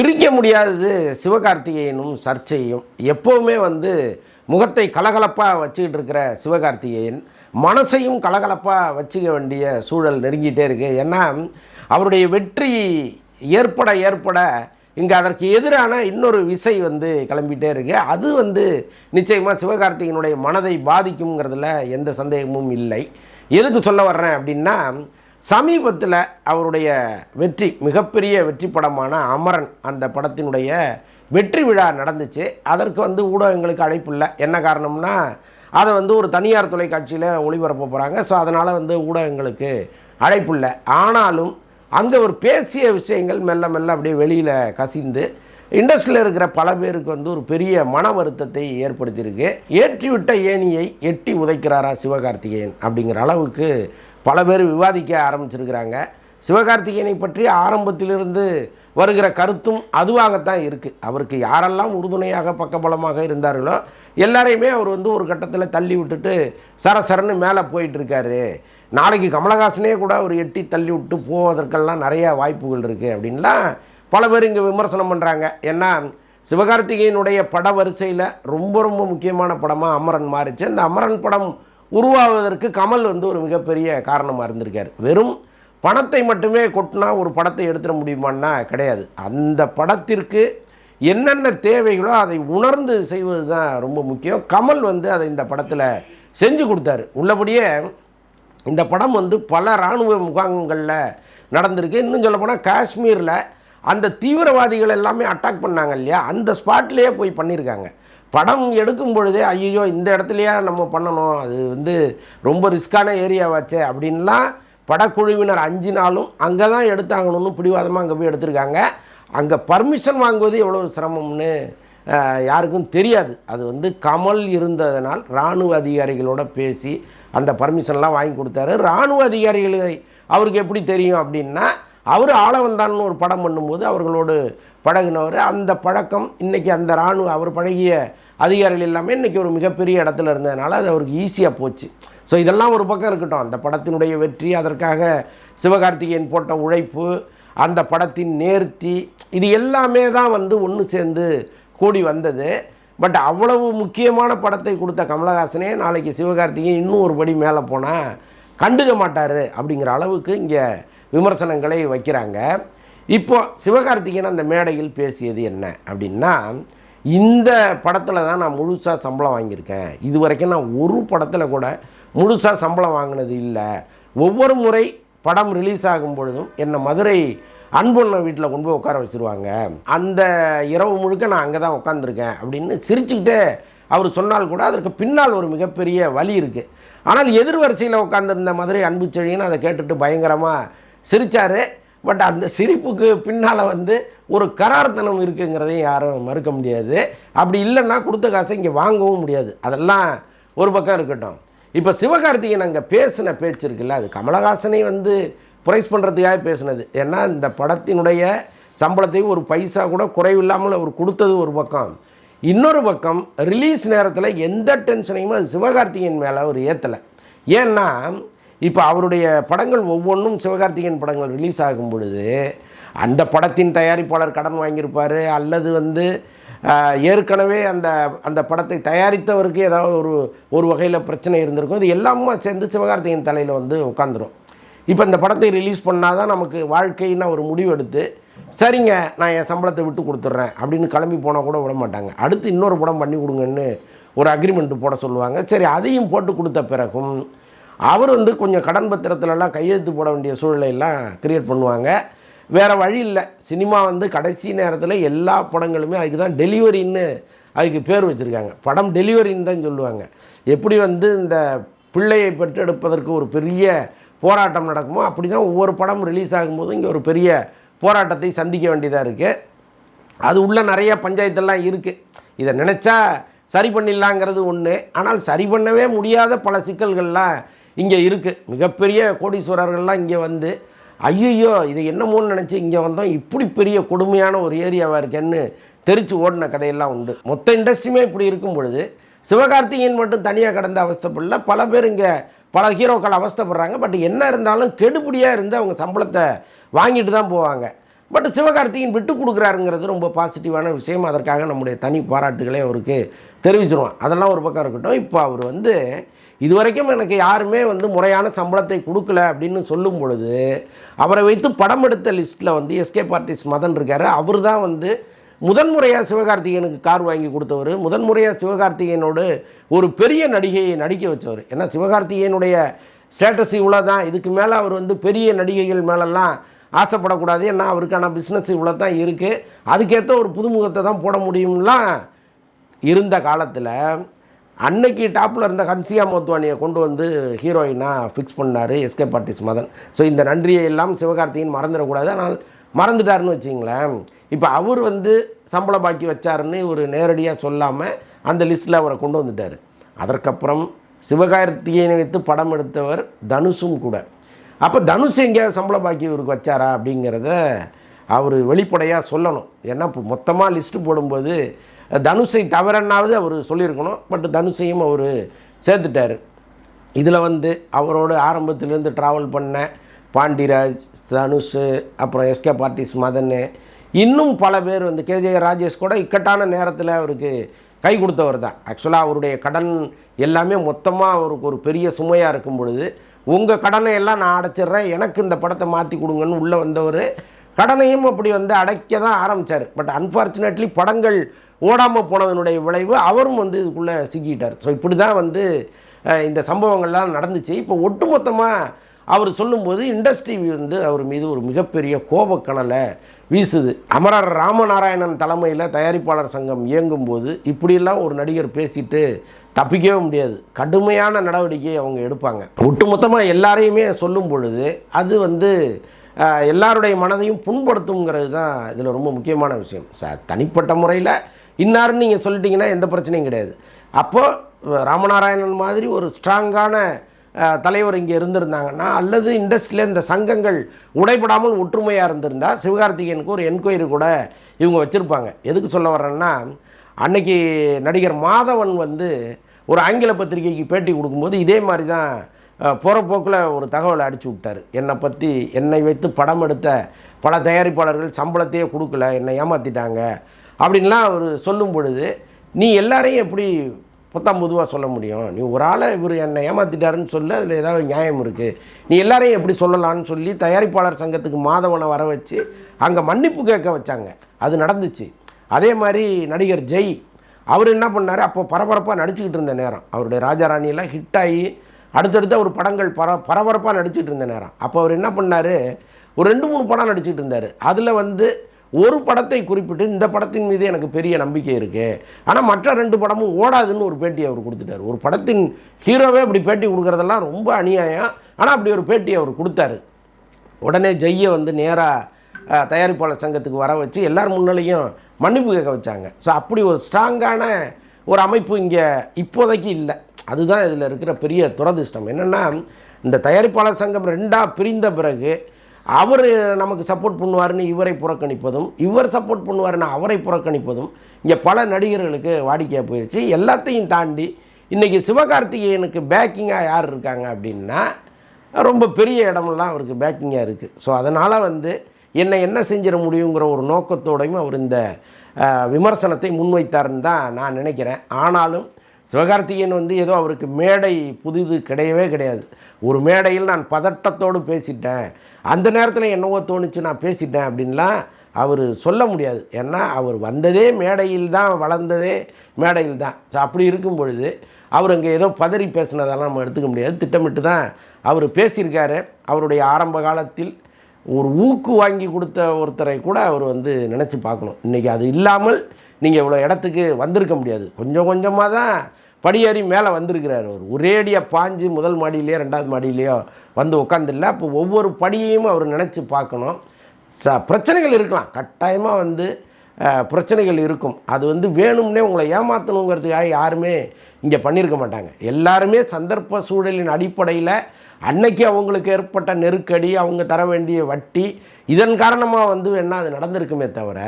பிரிக்க முடியாதது சிவகார்த்திகேயனும் சர்ச்சையும். எப்போவுமே வந்து முகத்தை கலகலப்பாக வச்சுக்கிட்டு இருக்கிற சிவகார்த்திகேயன் மனசையும் கலகலப்பாக வச்சுக்க வேண்டிய சூழல் நெருங்கிட்டே இருக்கு. ஏன்னா அவருடைய வெற்றி ஏற்பட ஏற்பட இங்கே அதற்கு எதிரான இன்னொரு விசை வந்து கிளம்பிட்டே இருக்கு. அது வந்து நிச்சயமாக சிவகார்த்திகனுடைய மனதை பாதிக்குங்கிறதுல எந்த சந்தேகமும் இல்லை. எதுக்கு சொல்ல வர்றேன் அப்படின்னா சமீபத்தில் அவருடைய வெற்றி மிகப்பெரிய வெற்றி படமான அமரன் அந்த படத்தினுடைய வெற்றி விழா நடந்துச்சு. அதற்கு வந்து ஊடகங்களுக்கு அழைப்பு இல்லை. என்ன காரணம்னா அதை வந்து ஒரு தனியார் தொலைக்காட்சியில் ஒளிபரப்ப போகிறாங்க ஸோ அதனால் வந்து ஊடகங்களுக்கு அழைப்பு இல்லை. ஆனாலும் அங்கே ஒரு பேசிய விஷயங்கள் மெல்ல மெல்ல அப்படியே வெளியில் கசிந்து இண்டஸ்ட்ரியில் இருக்கிற பல பேருக்கு வந்து ஒரு பெரிய மன வருத்தத்தை ஏற்படுத்தியிருக்கு. ஏற்றிவிட்ட ஏணியை எட்டி உதைக்கிறாரா சிவகார்த்திகேயன் அப்படிங்கிற அளவுக்கு பல பேர் விவாதிக்க ஆரம்பிச்சிருக்கிறாங்க. சிவகார்த்திகேயனை பற்றி ஆரம்பத்திலிருந்து வருகிற கருத்தும் அதுவாகத்தான் இருக்குது அவருக்கு யாரெல்லாம் உறுதுணையாக பக்கபலமாக இருந்தார்களோ எல்லாரையுமே அவர் வந்து ஒரு கட்டத்தில் தள்ளி விட்டுட்டு சரசரன்னு மேலே போயிட்டுருக்காரு. நாளைக்கு கமலஹாசனே கூட அவர் எட்டி தள்ளி விட்டு போவதற்கெல்லாம் நிறையா வாய்ப்புகள் இருக்குது அப்படின்லாம் பல பேர் இங்கே விமர்சனம் பண்ணுறாங்க ஏன்னா சிவகார்த்திகேயனுடைய பட வரிசையில் ரொம்ப ரொம்ப முக்கியமான படமாக அமரன் மாறிச்சு. அந்த அமரன் படம் உருவாவதற்கு கமல் வந்து ஒரு மிகப்பெரிய காரணமாக இருந்திருக்கார். வெறும் பணத்தை மட்டுமே கொட்டினா ஒரு படத்தை எடுத்துட முடியுமான்னா கிடையாது. அந்த படத்திற்கு என்னென்ன தேவைகளோ அதை உணர்ந்து செய்வது தான் ரொம்ப முக்கியம். கமல் வந்து அதை இந்த படத்தில் செஞ்சு கொடுத்தாரு. உள்ளபடியே இந்த படம் வந்து பல இராணுவ முகாம்களில் நடந்திருக்கு. இன்னும் சொல்லப்போனால் காஷ்மீரில் அந்த தீவிரவாதிகள் எல்லாமே அட்டாக் பண்ணாங்க இல்லையா? அந்த ஸ்பாட்லேயே போய் பண்ணியிருக்காங்க படம் எடுக்கும் பொழுதே ஐயோ இந்த இடத்துலையே நம்ம பண்ணணும்? அது வந்து ரொம்ப ரிஸ்க்கான ஏரியாவாச்சே அப்படின்லாம் படக்குழுவினர் அஞ்சு நாளும் அங்கே தான் எடுத்தாங்கணும்னு பிடிவாதமாக அங்கே போய் எடுத்திருக்காங்க. அங்கே பர்மிஷன் வாங்குவது எவ்வளோ சிரமம்னு யாருக்கும் தெரியாது. அது வந்து கமல் இருந்ததனால் இராணுவ அதிகாரிகளோட பேசி அந்த பர்மிஷன்லாம் வாங்கி கொடுத்தாரு. இராணுவ அதிகாரிகளை அவருக்கு எப்படி தெரியும் அப்படின்னா அவர் ஆளவந்தான்னு ஒரு படம் பண்ணும்போது அவர்களோடு பழகினவர். அந்த பழக்கம் இன்றைக்கி அந்த இராணுவ அவர் பழகிய அதிகாரிகள் எல்லாமே இன்றைக்கி ஒரு மிகப்பெரிய இடத்துல இருந்ததுனால அது அவருக்கு ஈஸியாக போச்சு. ஸோ இதெல்லாம் ஒரு பக்கம் இருக்கட்டும். அந்த படத்தினுடைய வெற்றி அதற்காக சிவகார்த்திகேயன் போட்ட உழைப்பு அந்த படத்தின் நேர்த்தி இது எல்லாமே தான் வந்து ஒன்று சேர்ந்து கூடி வந்தது. பட் அவ்வளவு முக்கியமான படத்தை கொடுத்த கமலஹாசனே நாளைக்கு சிவகார்த்திகேயன் இன்னும் ஒரு படி மேலே போனால் கண்டுக்க மாட்டார் அப்படிங்கிற அளவுக்கு இங்கே விமர்சனங்களை வைக்கிறாங்க. இப்போ சிவகார்த்திகேயன் அந்த மேடையில் பேசியது என்ன அப்படின்னா இந்த படத்தில் தான் நான் முழுசாக சம்பளம் வாங்கியிருக்கேன். இது வரைக்கும் நான் ஒரு படத்தில் கூட முழுசாக சம்பளம் வாங்கினது இல்லை. ஒவ்வொரு முறை படம் ரிலீஸ் ஆகும் பொழுதும் என்னை மதுரை அன்புண்ண வீட்டில் கொண்டு போய் உட்கார வச்சுருவாங்க. அந்த இரவு முழுக்க நான் அங்கே தான் உட்காந்துருக்கேன் அப்படின்னு சிரிச்சுக்கிட்டே அவர் சொன்னால் கூட அதற்கு பின்னால் ஒரு மிகப்பெரிய வழி இருக்குது ஆனால் எதிர்வரிசையில் உட்காந்துருந்த மதுரை அன்பு செழியன்னு அதை கேட்டுட்டு பயங்கரமாக சிரித்தார் பட் அந்த சிரிப்புக்கு பின்னால் வந்து ஒரு கரார்த்தனம் இருக்குங்கிறதையும் யாரும் மறுக்க முடியாது. அப்படி இல்லைன்னா கொடுத்த காசை இங்கே வாங்கவும் முடியாது. அதெல்லாம் ஒரு பக்கம் இருக்கட்டும். இப்போ சிவகார்த்திகேயன் அங்கே பேசின பேச்சு இருக்குல்ல அது கமலஹாசனை வந்து ப்ரைஸ் பண்ணுறதுக்காக பேசினது. ஏன்னா இந்த படத்தினுடைய சம்பளத்தை ஒரு பைசா கூட குறைவில்லாமல் அவர் கொடுத்தது ஒரு பக்கம். இன்னொரு பக்கம் ரிலீஸ் நேரத்தில் எந்த டென்ஷனையும் அது சிவகார்த்திகேயன் மேலே அவர் ஏற்றலை ஏன்னா இப்போ அவருடைய படங்கள் ஒவ்வொன்றும் சிவகார்த்திகேயன் படங்கள் ரிலீஸ் ஆகும் பொழுது அந்த படத்தின் தயாரிப்பாளர் கடன் வாங்கியிருப்பார் அல்லது வந்து ஏற்கனவே அந்த அந்த படத்தை தயாரித்தவருக்கு ஏதாவது ஒரு ஒரு வகையில் பிரச்சனை இருந்திருக்கும். இது எல்லாமே சேர்ந்து சிவகார்த்திகேயன் தலையில் வந்து உட்காந்துரும் இப்போ இந்த படத்தை ரிலீஸ் பண்ணால் தான் நமக்கு வாழ்க்கைன்னு ஒரு முடிவு எடுத்து சரிங்க நான் என் சம்பளத்தை விட்டு கொடுத்துட்றேன் அப்படின்னு கிளம்பி போனால் கூட விட மாட்டாங்க. அடுத்து இன்னொரு படம் பண்ணி கொடுங்கன்னு ஒரு அக்ரிமெண்ட் போட சொல்லுவாங்க. சரி அதையும் போட்டு கொடுத்த பிறகும் அவர் வந்து கொஞ்சம் கடன் பத்திரத்துலலாம் கையெழுத்து போட வேண்டிய சூழ்நிலையெல்லாம் கிரியேட் பண்ணுவாங்க. வேறு வழி இல்லை. சினிமா வந்து கடைசி நேரத்தில் எல்லா படங்களுமே அதுக்கு தான் டெலிவரின்னு அதுக்கு பேர் வச்சுருக்காங்க. படம் டெலிவரின்னு தான் சொல்லுவாங்க. எப்படி வந்து இந்த பிள்ளையை பெற்றெடுப்பதற்கு ஒரு பெரிய போராட்டம் நடக்குமோ அப்படி தான் ஒவ்வொரு படம் ரிலீஸ் ஆகும்போதும் இங்கே ஒரு பெரிய போராட்டத்தை சந்திக்க வேண்டியதாக இருக்குது அது உள்ள நிறைய பஞ்சாயத்தெல்லாம் இருக்குது இதை நினச்சா சரி பண்ணிடலாங்கிறது ஒன்று ஆனால் சரி பண்ணவே முடியாத பல சிக்கல்கள்லாம் இங்கே இருக்குது மிகப்பெரிய கோடீஸ்வரர்கள்லாம் இங்கே வந்து ஐயையோ இது என்னமோன்னு நினச்சி இங்கே வந்தோம். இப்படி பெரிய கொடுமையான ஒரு ஏரியாவாக இருக்கேன்னு தெரிச்சு ஓடின கதையெல்லாம் உண்டு. மொத்த இண்டஸ்ட்ரியுமே இப்படி இருக்கும் பொழுது சிவகார்த்திகேயன் மட்டும் தனியாக கடந்த அவஸ்தப்படல. பல பேர் இங்கே பல ஹீரோக்கள் அவஸ்தைப்படுறாங்க. பட் என்ன இருந்தாலும் கெடுபடியாக இருந்து அவங்க சம்பளத்தை வாங்கிட்டு தான் போவாங்க. பட் சிவகார்த்திகேயன் விட்டு கொடுக்குறாருங்கிறது ரொம்ப பாசிட்டிவான விஷயம். அதற்காக நம்முடைய தனி பாராட்டுகளை அவருக்கு தெரிவிச்சிருவோம் அதெல்லாம் ஒரு பக்கம் இருக்கட்டும். இப்போ அவர் வந்து இதுவரைக்கும் எனக்கு யாருமே வந்து முறையான சம்பளத்தை கொடுக்கல அப்படின்னு சொல்லும் பொழுது அவரை வைத்து படம் எடுத்த லிஸ்ட்டில் வந்து எஸ்கே பார்ட்டிஸ் மதன் இருக்கார். அவர் தான் வந்து முதன்முறையாக சிவகார்த்திகேயனுக்கு கார் வாங்கி கொடுத்தவர். முதன்முறையாக சிவகார்த்திகேயனோடு ஒரு பெரிய நடிகையை நடிக்க வச்சவர். ஏன்னா சிவகார்த்திகேயனுடைய ஸ்டேட்டஸ் இவ்வளோ தான் இதுக்கு மேலே அவர் வந்து பெரிய நடிகைகள் மேலெல்லாம் ஆசைப்படக்கூடாது. ஏன்னா அவருக்கான பிஸ்னஸ் இவ்வளோ தான் இருக்குது அதுக்கேற்ற ஒரு புதுமுகத்தை தான் போட முடியும்லாம் இருந்த காலத்தில் அன்னைக்கு டாப்பில் இருந்த ஹன்சியா மோத்வானியை கொண்டு வந்து ஹீரோயினாக ஃபிக்ஸ் பண்ணார் எஸ்கே பார்ட்டிஸ் மதன். ஸோ இந்த நன்றியை எல்லாம் சிவகார்த்திகேயன் மறந்துடக்கூடாது. ஆனால் மறந்துட்டாருன்னு வச்சிங்களேன் இப்போ அவர் வந்து சம்பள பாக்கி வச்சாருன்னு ஒரு நேரடியாக சொல்லாமல் அந்த லிஸ்ட்டில் அவரை கொண்டு வந்துட்டார். அதற்கப்புறம் சிவகார்த்திகேயனை வைத்து படம் எடுத்தவர் தனுஷும் கூட. அப்போ தனுஷ் எங்கேயாவது சம்பள பாக்கி இவருக்கு வச்சாரா அப்படிங்கிறத அவர் வெளிப்படையாக சொல்லணும். ஏன்னா இப்போ மொத்தமாக லிஸ்ட்டு போடும்போது தனுஷை தவறன்னாவது அவர் சொல்லியிருக்கணும். பட் தனுஷையும் அவர் சேர்த்துட்டார். இதில் வந்து அவரோட ஆரம்பத்திலேருந்து ட்ராவல் பண்ண பாண்டிராஜ் தனுஷ் அப்புறம் எஸ்கே பார்ட்டிஸ் மதன் இன்னும் பல பேர் வந்து கேஜே ராஜேஷ் கூட இக்கட்டான நேரத்தில் அவருக்கு கை கொடுத்தவர் தான். ஆக்சுவலாக அவருடைய கடன் எல்லாமே மொத்தமாக அவருக்கு ஒரு பெரிய சுமையாக இருக்கும் பொழுது உங்கள் கடனை எல்லாம் நான் அடைச்சிடுறேன். எனக்கு இந்த படத்தை மாற்றி கொடுங்கன்னு உள்ளே வந்தவர் கடனையும் அப்படி வந்து அடைக்க தான் ஆரம்பித்தார் பட் அன்ஃபார்ச்சுனேட்லி படங்கள் ஓடாமல் போனதனுடைய விளைவு அவரும் வந்து இதுக்குள்ளே சிக்கிட்டார். ஸோ இப்படி தான் வந்து இந்த சம்பவங்கள்லாம் நடந்துச்சு. இப்போ ஒட்டுமொத்தமாக அவர் சொல்லும்போது இண்டஸ்ட்ரி வந்து அவர் மீது ஒரு மிகப்பெரிய கோபக்கணலை வீசுது. அமரர் ராமநாராயணன் தலைமையில் தயாரிப்பாளர் சங்கம் இயங்கும்போது இப்படியெல்லாம் ஒரு நடிகர் பேசிட்டு தப்பிக்கவே முடியாது. கடுமையான நடவடிக்கை அவங்க எடுப்பாங்க. ஒட்டுமொத்தமாக எல்லாரையுமே சொல்லும் பொழுது அது வந்து எல்லாருடைய மனதையும் புண்படுத்துங்கிறது தான் இதில் ரொம்ப முக்கியமான விஷயம். சார் தனிப்பட்ட முறையில் இன்னாருன்னு நீங்கள் சொல்லிட்டீங்கன்னா எந்த பிரச்சனையும் கிடையாது. அப்போது ராமநாராயணன் மாதிரி ஒரு ஸ்ட்ராங்கான தலைவர் இங்கே இருந்திருந்தாங்கன்னா அல்லது இண்டஸ்ட்ரியில் இந்த சங்கங்கள் உடைபடாமல் ஒற்றுமையாக இருந்திருந்தால் சிவகார்த்திகேயனுக்கு ஒரு என்கொயரி கூட இவங்க வச்சுருப்பாங்க. எதுக்கு சொல்ல வர்றேன்னா அன்னைக்கு நடிகர் மாதவன் வந்து ஒரு ஆங்கில பத்திரிகைக்கு பேட்டி கொடுக்கும்போது இதே மாதிரி தான் போகிற போக்கில் ஒரு தகவலை அடிச்சு விட்டார். என்னை பற்றி என்னை வைத்து படம் எடுத்த பல தயாரிப்பாளர்கள் சம்பளத்தையே கொடுக்கல என்னை ஏமாற்றிட்டாங்க அப்படின்லாம் அவர் சொல்லும் பொழுது நீ எல்லாரையும் எப்படி புத்தம் பொதுவாக சொல்ல முடியும்? நீ ஒரு ஆளை இவர் என்னை ஏமாற்றிட்டாருன்னு சொல்லி அதில் ஏதாவது நியாயம் இருக்குது நீ எல்லாரையும் எப்படி சொல்லலாம்னு சொல்லி தயாரிப்பாளர் சங்கத்துக்கு மாதவனை வர வச்சு அங்கே மன்னிப்பு கேட்க வச்சாங்க. அது நடந்துச்சு. அதே மாதிரி நடிகர் ஜெய் அவர் என்ன பண்ணார்? அப்போ பரபரப்பாக நடிச்சுக்கிட்டு இருந்த நேரம். அவருடைய ராஜாராணியெல்லாம் ஹிட் ஆகி அடுத்தடுத்து அவர் படங்கள் பர பரபரப்பாக நடிச்சுட்டு இருந்த நேரம். அப்போ அவர் என்ன பண்ணார்? ஒரு ரெண்டு மூணு படம் நடிச்சுட்டு இருந்தார். அதில் வந்து ஒரு படத்தை குறிப்பிட்டு இந்த படத்தின் மீது எனக்கு பெரிய நம்பிக்கை இருக்குது ஆனால் மற்ற ரெண்டு படமும் ஓடாதுன்னு ஒரு பேட்டி அவர் கொடுத்துட்டார். ஒரு படத்தின் ஹீரோவே அப்படி பேட்டி கொடுக்குறதெல்லாம் ரொம்ப அநியாயம். ஆனால் அப்படி ஒரு பேட்டி அவர் கொடுத்தாரு. உடனே ஜெய்யை வந்து நேராக தயாரிப்பாளர் சங்கத்துக்கு வர வச்சு எல்லார் முன்னாலேயும் மன்னிப்பு கேட்க வச்சாங்க. ஸோ அப்படி ஒரு ஸ்ட்ராங்கான ஒரு அமைப்பு இங்கே இப்போதைக்கு இல்லை. அதுதான் இதில் இருக்கிற பெரிய துரதிர்ஷ்டம். என்னென்னா இந்த தயாரிப்பாளர் சங்கம் ரெண்டாக பிரிந்த பிறகு அவர் நமக்கு சப்போர்ட் பண்ணுவாருன்னு இவரை புறக்கணிப்பதும் இவர் சப்போர்ட் பண்ணுவாருன்னு அவரை புறக்கணிப்பதும் இங்கே பல நடிகர்களுக்கு வாடிக்கையாக போயிடுச்சு எல்லாத்தையும் தாண்டி இன்றைக்கி சிவகார்த்திகேயனுக்கு பேக்கிங்காக யார் இருக்காங்க அப்படின்னா ரொம்ப பெரிய இடமெல்லாம் அவருக்கு பேக்கிங்காக இருக்குது ஸோ அதனால் வந்து என்னை என்ன செஞ்சிட முடியுங்கிற ஒரு நோக்கத்தோடையும் அவர் இந்த விமர்சனத்தை முன்வைத்தாருன்னு தான் நான் நினைக்கிறேன். ஆனாலும் சிவகார்த்திகேயன் வந்து ஏதோ அவருக்கு மேடை புதிது கிடையவே கிடையாது. ஒரு மேடையில் நான் பதட்டத்தோடு பேசிட்டேன். அந்த நேரத்தில் என்னவோ தோணுச்சு நான் பேசிட்டேன் அப்படின்லாம் அவர் சொல்ல முடியாது. ஏன்னா அவர் வந்ததே மேடையில் தான் வளர்ந்ததே மேடையில் தான். ஸோ அப்படி இருக்கும் பொழுது அவர் அங்கே ஏதோ பதறி பேசினதெல்லாம் நம்ம எடுத்துக்க முடியாது. திட்டமிட்டு தான் அவர் பேசியிருக்காரு. அவருடைய ஆரம்ப காலத்தில் ஒரு ஊக்கு வாங்கி கொடுத்த ஒருத்தரை கூட அவர் வந்து நினச்சி பார்க்கணும். இன்றைக்கி அது இல்லாமல் நீங்கள் இவ்வளோ இடத்துக்கு வந்திருக்க முடியாது. கொஞ்சம் கொஞ்சமாக தான் படியேறி மேலே வந்திருக்கிறார் அவர். ஒரேடியாக பாஞ்சு முதல் மாடியிலையோ ரெண்டாவது மாடியிலையோ வந்து உட்காந்துல்ல அப்போ ஒவ்வொரு படியையும் அவர் நினச்சி பார்க்கணும். ச பிரச்சனைகள் இருக்கலாம். கட்டாயமாக வந்து பிரச்சனைகள் இருக்கும். அது வந்து வேணும்னே உங்களை ஏமாற்றணுங்கிறதுக்காக யாருமே இங்கே பண்ணியிருக்க மாட்டாங்க. எல்லாருமே சந்தர்ப்ப சூழலின் அடிப்படையில் அன்னைக்கு அவங்களுக்கு ஏற்பட்ட நெருக்கடி அவங்க தர வேண்டிய வட்டி இதன் காரணமாக வந்து என்ன அது நடந்திருக்குமே தவிர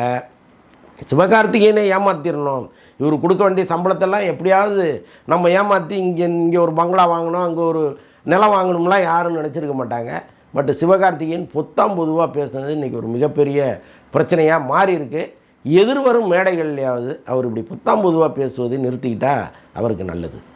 சிவகார்த்திகேயனை ஏமாத்திடணும் இவர் கொடுக்க வேண்டிய சம்பளத்தெல்லாம் எப்படியாவது நம்ம ஏமாற்றி இங்கே இங்கே ஒரு பங்களா வாங்கணும் அங்கே ஒரு நிலம் வாங்கணும்லாம் யாரும் நினச்சிருக்க மாட்டாங்க. பட் சிவகார்த்திகேயன் பொத்தாம் பொதுவாக பேசுனது இன்றைக்கி ஒரு மிகப்பெரிய பிரச்சனையாக மாறி இருக்குது எதிர்வரும் மேடைகள்லையாவது அவர் இப்படி புத்தாம் பொதுவாக பேசுவதை நிறுத்திக்கிட்டால் அவருக்கு நல்லது.